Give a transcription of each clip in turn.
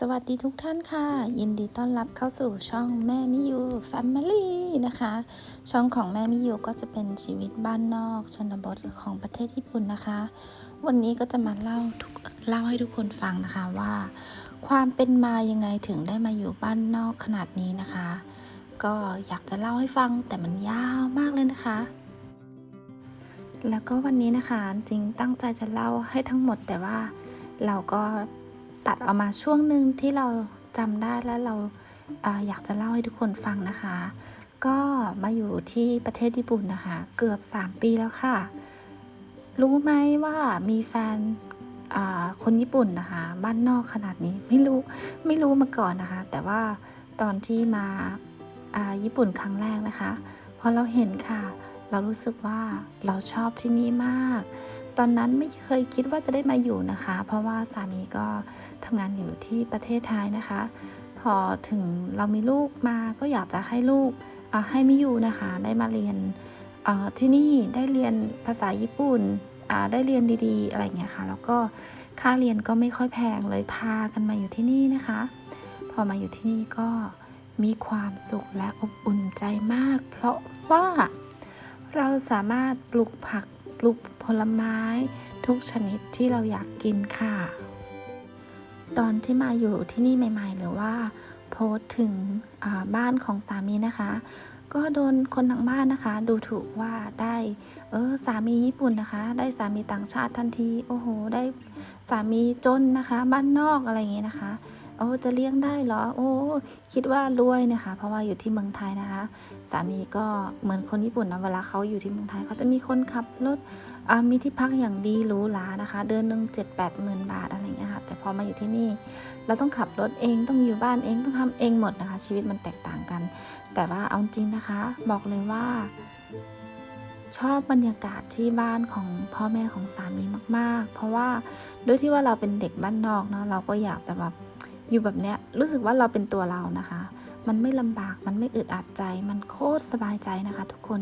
สวัสดีทุกท่านค่ะ ยินดีต้อนรับเข้าสู่ช่องแม่มิยูแฟมิลี่นะคะ ช่องของแม่มิยูก็จะเป็นชีวิตบ้านนอกชนบทของประเทศญี่ปุ่นนะคะ วันนี้ก็จะมาเล่าทุกเล่าให้ทุกคนฟังนะคะว่า ความเป็นมายังไงถึงได้มาอยู่บ้านนอกขนาดนี้นะคะ ก็อยากจะเล่าให้ฟังแต่มันยาวมากเลยนะคะ แล้วก็วันนี้นะคะจริงตั้งใจจะเล่าให้ทั้งหมดแต่ว่าเราก็ ตัดออกมาช่วงหนึ่งที่เราจำได้และเราอยากจะเล่าให้ทุกคนฟังนะคะ ก็มาอยู่ที่ประเทศญี่ปุ่นนะคะ เกือบ 3 ปีแล้วค่ะ รู้ไหมว่ามีแฟนคนญี่ปุ่นนะคะ บ้านนอกขนาดนี้ไม่รู้ไม่รู้มาก่อนนะคะ แต่ว่าตอนที่มาญี่ปุ่นครั้งแรกนะคะพอเราเห็นค่ะ เรารู้สึกว่าเราชอบที่นี่มาก ตอนนั้นไม่เคยคิดว่าจะได้มาอยู่นะคะ เพราะว่าสามีก็ทำงานอยู่ที่ประเทศไทยนะคะ พอถึงเรามีลูกมาก็อยากจะให้ลูกให้มิยูนะคะ ได้มาเรียนที่นี่ได้เรียนภาษาญี่ปุ่นได้เรียนดีๆ อะไรเงี้ยค่ะ แล้วก็ค่าเรียนก็ไม่ค่อยแพงเลยพากันมาอยู่ที่นี่นะคะ พอมาอยู่ที่นี่ก็มีความสุขและอบอุ่นใจมาก เพราะว่าเราสามารถปลูกผัก ปลูกผลไม้ ทุกชนิดที่เราอยากกินค่ะ ตอนที่มาอยู่ที่นี่ใหม่ ๆ หรือว่าโพสถึงบ้านของสามีนะคะ ก็โดนคนทางบ้านนะคะ ดูถูกว่าได้เออสามีญี่ปุ่นนะคะ ได้สามีต่างชาติทันที โอ้โห ได้สามีจนนะคะ บ้านนอกอะไรอย่างเงี้ยนะคะ โอ้จะเลี้ยงได้เหรอ โอ้คิดว่ารวยนะคะ เพราะว่าอยู่ที่เมืองไทยนะคะ สามีก็เหมือนคนญี่ปุ่นนะเวลาเขาอยู่ที่เมืองไทยเขาจะมีคนขับรถมีที่พักอย่างดีหรูหรานะคะ เดือนหนึ่งเจ็ดแปดหมื่นบาทอะไรอย่างเงี้ยค่ะแต่พอมาอยู่ที่นี่ เราต้องขับรถเองต้องอยู่บ้านเองต้องทำเองหมดนะคะ ชีวิตมันแตกต่างกัน แต่ว่าเอาจริงนะคะ บอกเลยว่าชอบบรรยากาศที่บ้านของพ่อแม่ของสามีมาก ๆ เพราะว่าด้วยที่ว่าเราเป็นเด็กบ้านนอกเนาะเราก็อยากจะแบบ อยู่แบบเนี้ยรู้สึกว่าเราเป็นตัวเรานะคะ มันไม่ลำบากมันไม่อึดอัดใจ มันโคตรสบายใจนะคะ ทุกคน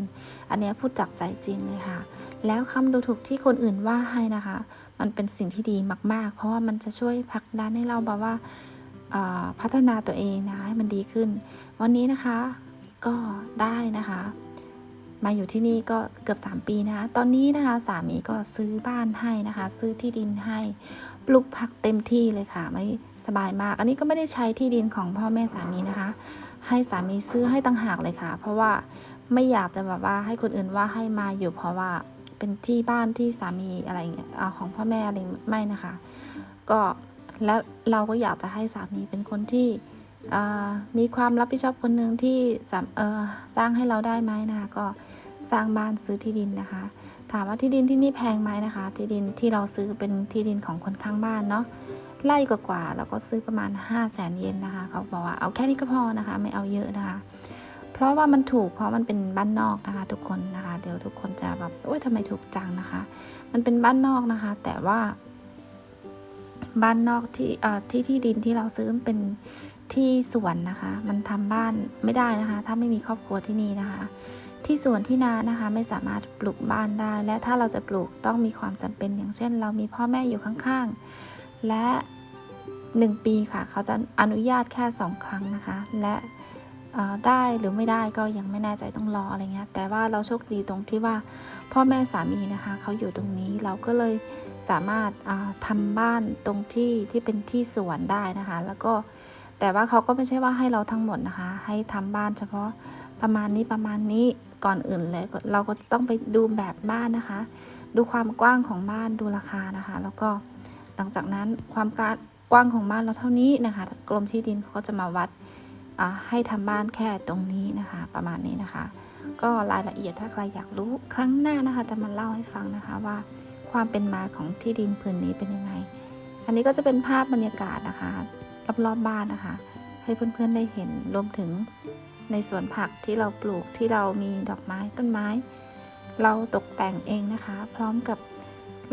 อันเนี้ยพูดจากใจจริงเลยค่ะ แล้วคำดูถูกที่คนอื่นว่าให้นะคะ มันเป็นสิ่งที่ดีมาก ๆ เพราะว่ามันจะช่วยผลักดันให้เราแบบว่าพัฒนาตัวเองนะให้มันดีขึ้น วันนี้นะคะก็ได้นะคะ มาอยู่ที่นี่ก็เกือบ 3 ปีนะคะ ตอนนี้นะคะสามีก็ซื้อบ้านให้นะคะ ซื้อที่ดินให้ ปลูกผักเต็มที่เลยค่ะ ไม่สบายมาก อันนี้ก็ไม่ได้ใช้ที่ดินของพ่อแม่สามีนะคะ ให้สามีซื้อให้ต่างหากเลยค่ะ เพราะว่าไม่อยากจะแบบว่าให้คนอื่นว่าให้มาอยู่เพราะว่าเป็นที่บ้านที่สามีอะไรอย่างเงี้ยของพ่อแม่อะไรไม่นะคะ ก็แล้วเราก็อยากจะให้สามีเป็นคนที่มีความรับผิดชอบคนหนึ่งที่สร้างให้เราได้ไหมนะคะก็ สร้างบ้านซื้อที่ดินนะคะ ถามว่าที่ดินที่นี่แพงไหมนะคะ ที่ดินที่เราซื้อเป็นที่ดินของคนข้างบ้านเนาะไล่กว่าๆแล้วก็ซื้อประมาณ 5 0 0แสนเยนนะคะ เขาบอกว่าเอาแค่นี้ก็พอนะคะ ไม่เอาเยอะนะคะ เพราะว่ามันถูกเพราะมันเป็นบ้านนอกนะคะ ทุกคนนะคะ เดี๋ยวทุกคนจะแบบโอ้ยทำไมถูกจังนะคะ มันเป็นบ้านนอกนะคะ แต่ว่าบ้านนอกที่เออที่ที่ดินที่เราซื้อเป็นที่สวนนะคะ มันทำบ้านไม่ได้นะคะ ถ้าไม่มีครอบครัวที่นี่นะคะ ที่สวนที่นานะคะไม่สามารถปลูกบ้านได้ และถ้าเราจะปลูกต้องมีความจำเป็นอย่างเช่น เรามีพ่อแม่อยู่ข้างๆ และหนึ่งปีค่ะ เขาจะอนุญาตแค่สองครั้งนะคะ และได้หรือไม่ได้ก็ยังไม่แน่ใจต้องรออะไรเงี้ยแต่ว่าเราโชคดีตรงที่ว่าพ่อแม่สามีนะคะเขาอยู่ตรงนี้เราก็เลยสามารถอ่าทำบ้านตรงที่ที่เป็นที่สวนได้นะคะ แล้วก็แต่ว่าเขาก็ไม่ใช่ว่าให้เราทั้งหมดนะคะ ให้ทำบ้านเฉพาะประมาณนี้ประมาณนี้ ก่อนอื่นเลยเราก็ต้องไปดูแบบบ้านนะคะ ดูความกว้างของบ้านดูราคานะคะ แล้วก็หลังจากนั้นความกกว้างของบ้านเราเท่านี้นะคะ กรมที่ดินเขาก็จะมาวัดให้ทำบ้านแค่ตรงนี้นะคะ ประมาณนี้นะคะ ก็รายละเอียดถ้าใครอยากรู้ครั้งหน้านะคะ จะมาเล่าให้ฟังนะคะว่าความเป็นมาของที่ดินผืนนี้เป็นยังไง อันนี้ก็จะเป็นภาพบรรยากาศนะคะรอบๆบบ้านนะคะ ให้เพื่อนๆได้เห็นรวมถึง ในสวนผักที่เราปลูกที่เรามีดอกไม้ต้นไม้ เราตกแต่งเองนะคะ พร้อมกับ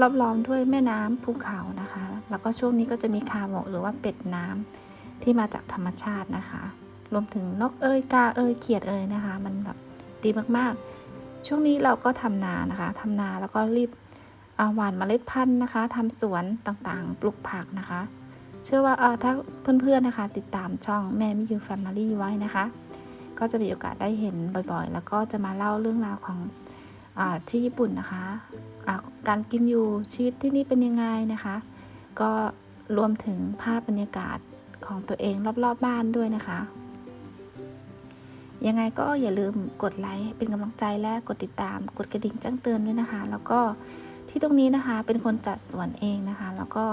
รอบล้อมด้วยแม่น้ำภูเขานะคะ แล้วก็ช่วงนี้ก็จะมีคาโมหรือว่าเป็ดน้ำที่มาจากธรรมชาตินะคะ รวมถึงนกเอ้ยกาเอ้ยเขียดเอ้ยนะคะ มันแบบดีมากๆ ช่วงนี้เราก็ทำนานะคะทำนาแล้วก็รีบเอาหว่านเมล็ดพันธุ์นะคะทำสวนต่างๆ ปลูกผักนะคะ เชื่อว่าเอ่อถ้าเพื่อนๆนะคะ ติดตามช่องแม่มิยูแฟมิลี่ไว้นะคะ ก็จะมีโอกาสได้เห็นบ่อยๆ แล้วก็จะมาเล่าเรื่องราวของอที่ญี่ปุ่นนะคะะการกินอยู่ชีวิตที่นี่เป็นยังไงนะคะ ก็รวมถึงภาพบรรยากาศของตัวเองรอบๆบบ้านด้วยนะคะ ยังไงก็อย่าลืมกดไลค์เป็นกำลังใจและกดติดตาม กดกระดิ่งแจ้งเตือนด้วยนะคะ แล้วก็ที่ตรงนี้นะคะเป็นคนจัดสวนเองนะคะ แล้วก็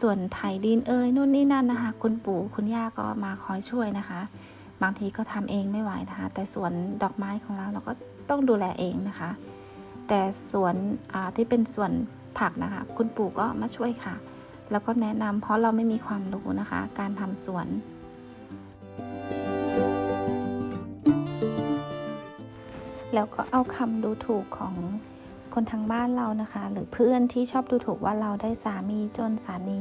ส่วนไถดินเอ่ยนู่นนี่นั่นนะคะ คุณปู่คุณย่าก็มาคอยช่วยนะคะ บางทีก็ทำเองไม่ไหวนะคะ แต่สวนดอกไม้ของเราเราก็ต้องดูแลเองนะคะ แต่สวนที่เป็นสวนผักนะคะ คุณปู่ก็มาช่วยค่ะ แล้วก็แนะนำเพราะเราไม่มีความรู้นะคะ การทำสวน แล้วก็เอาคำดูถูกของคนทางบ้านเรานะคะ หรือเพื่อนที่ชอบดูถูกว่าเราได้สามีจนสามี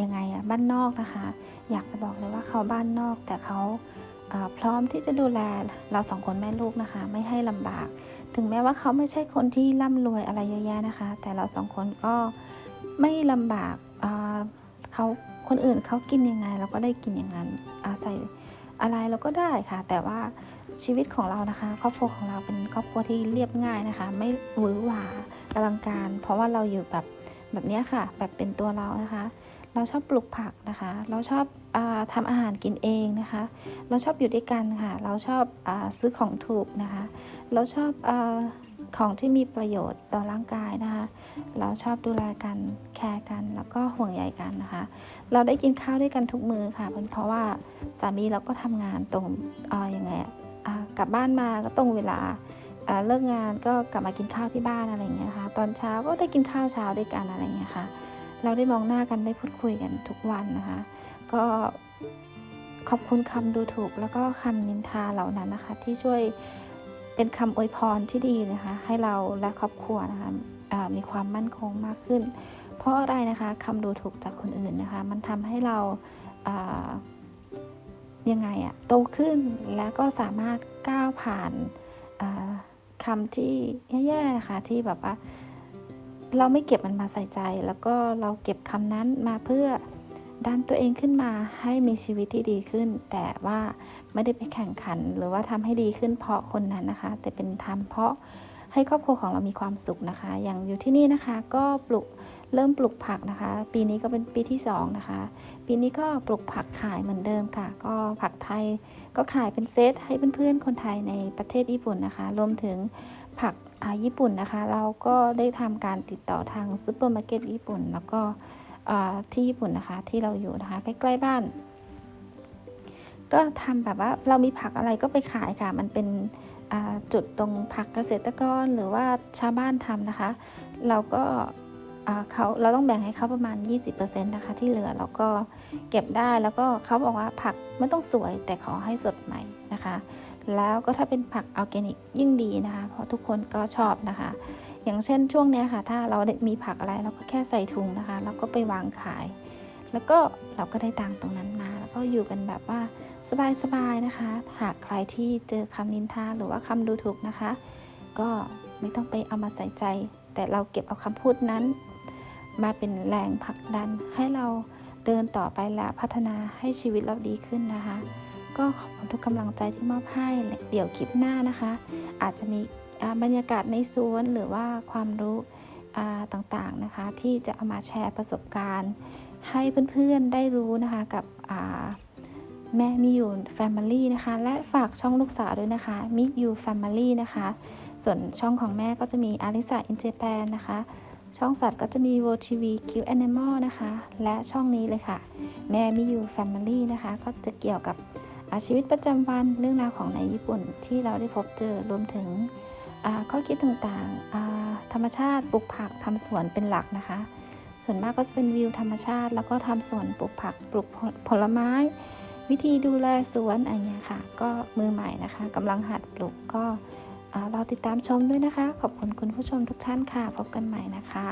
ยังไงอะบ้านนอกนะคะ อยากจะบอกเลยว่าเขาบ้านนอกแต่เขาพร้อมที่จะดูแลเราสองคนแม่ลูกนะคะ ไม่ให้ลำบาก ถึงแม้ว่าเขาไม่ใช่คนที่ร่ำรวยอะไรเยอะแยะนะคะ แต่เราสองคนก็ไม่ลำบากเขาคนอื่นเขากินยังไง เราก็ได้กินอย่างนั้นอาศัยอะไรเราก็ได้ค่ะ แต่ว่าชีวิตของเรานะคะ ครอบครัวของเราเป็นครอบครัวที่เรียบง่ายนะคะ ไม่หวือหวาอลังการ เพราะว่าเราอยู่แบบ แบบนี้ค่ะ แบบเป็นตัวเรานะคะ เราชอบปลูกผักนะคะ เราชอบอทำอาหารกินเองนะคะ เราชอบอยู่ด้วยกันค่ะ เราชอบอซื้อของถูกนะคะ เราชอบอของที่มีประโยชน์ต่อร่างกายนะคะ เราชอบดูแลกันแคร์กันแล้วก็ห่วงใยกันนะคะ เราได้กินข้าวด้วยกันทุกมือค่ะเป็นเพราะว่าสามีเราก็ทำงานตรงอยังไงกลับบ้านมาก็ตรงเวลา เลิกงานก็กลับมากินข้าวที่บ้านอะไรเงี้ยค่ะตอนเช้าก็ได้กินข้าวเช้าด้วยกันอะไรเงี้ยค่ะเราได้มองหน้ากันได้พูดคุยกันทุกวันนะคะ ก็ขอบคุณคำดูถูกแล้วก็คำนินทาเหล่านั้นนะคะ ที่ช่วยเป็นคำอวยพรที่ดีนะคะ ให้เราและครอบครัวนะคะมีความมั่นคงมากขึ้น เพราะอะไรนะคะคำดูถูกจากคนอื่นนะคะ มันทำให้เรายังไงอะโตขึ้นแล้วก็สามารถก้าวผ่าน คำที่แย่ๆนะคะที่แบบว่า เราไม่เก็บมันมาใส่ใจ แล้วก็เราเก็บคำนั้นมาเพื่อดันตัวเองขึ้นมาให้มีชีวิตที่ดีขึ้น แต่ว่าไม่ได้ไปแข่งขัน หรือว่าทำให้ดีขึ้นเพราะคนนั้นนะคะ แต่เป็นทำเพราะ ให้ครอบครัวของเรามีความสุขนะคะ อย่างอยู่ที่นี่นะคะก็ปลูกเริ่มปลูกผักนะคะ ปีนี้ก็เป็นปีที่2นะคะ ปีนี้ก็ปลูกผักขายเหมือนเดิมค่ะ ก็ผักไทยก็ขายเป็นเซตให้เพื่อนๆคนไทยในประเทศญี่ปุ่นนะคะ รวมถึงผักญี่ปุ่นนะคะ เราก็ได้ทำการติดต่อทางซูเปอร์มาร์เก็ตญี่ปุ่น แล้วก็ที่ญี่ปุ่นนะคะที่เราอยู่นะคะใกล้ๆบ้าน ก็ทำแบบว่าเรามีผักอะไรก็ไปขายค่ะ มันเป็น จุดตรงผักเกษตรกรหรือว่าชาวบ้านทำนะคะ เราก็เขาเราต้องแบ่งให้เขาประมาณ 20%นะคะ ที่เหลือเราก็เก็บได้แล้วก็เขาบอกว่าผักไม่ต้องสวยแต่ขอให้สดใหม่นะคะ แล้วก็ถ้าเป็นผักออร์แกนิกยิ่งดีนะคะ เพราะทุกคนก็ชอบนะคะ อย่างเช่นช่วงนี้ค่ะ ถ้าเราได้มีผักอะไรเราก็แค่ใส่ถุงนะคะ แล้วก็ไปวางขาย แล้วก็เราก็ได้ตังตรงนั้นมา ก็อยู่กันแบบว่าสบายๆนะคะ หากใครที่เจอคำนินทาหรือว่าคำดูถูกนะคะ ก็ไม่ต้องไปเอามาใส่ใจ แต่เราเก็บเอาคำพูดนั้น มาเป็นแรงผลักดันให้เราเดินต่อไปและพัฒนาให้ชีวิตเราดีขึ้นนะคะ ก็ขอบคุณทุกกำลังใจที่มอบให้เดี๋ยวคลิปหน้านะคะ อาจจะมีบรรยากาศในสวนหรือว่าความรู้ต่างๆนะคะ ที่จะเอามาแชร์ประสบการณ์ ให้เพื่อนๆได้รู้นะคะกับแม่มีอยู่ Family นะคะ และฝากช่องลูกสาวด้วยนะคะมิยู Family นะคะ ส่วนช่องของแม่ก็จะมีอาริสาอินเจแปนนะคะ ช่องสัตว์ก็จะมี World TV Q Animal นะคะ และช่องนี้เลยค่ะ แม่มิยู Family นะคะ ก็จะเกี่ยวกับชีวิตประจำวันเรื่องราวของในญี่ปุ่นที่เราได้พบเจอรวมถึงข้อคิดต่างๆธรรมชาติปลูกผักทำสวนเป็นหลักนะคะ ส่วนมากก็จะเป็นวิวธรรมชาติ แล้วก็ทำสวนปลูกผักปลูกผลไม้ วิธีดูแลสวนอะไรเงี้ยค่ะ ก็มือใหม่นะคะกำลังหัดปลูกก็รอติดตามชมด้วยนะคะ ขอบคุณคุณผู้ชมทุกท่านค่ะ พบกันใหม่นะคะ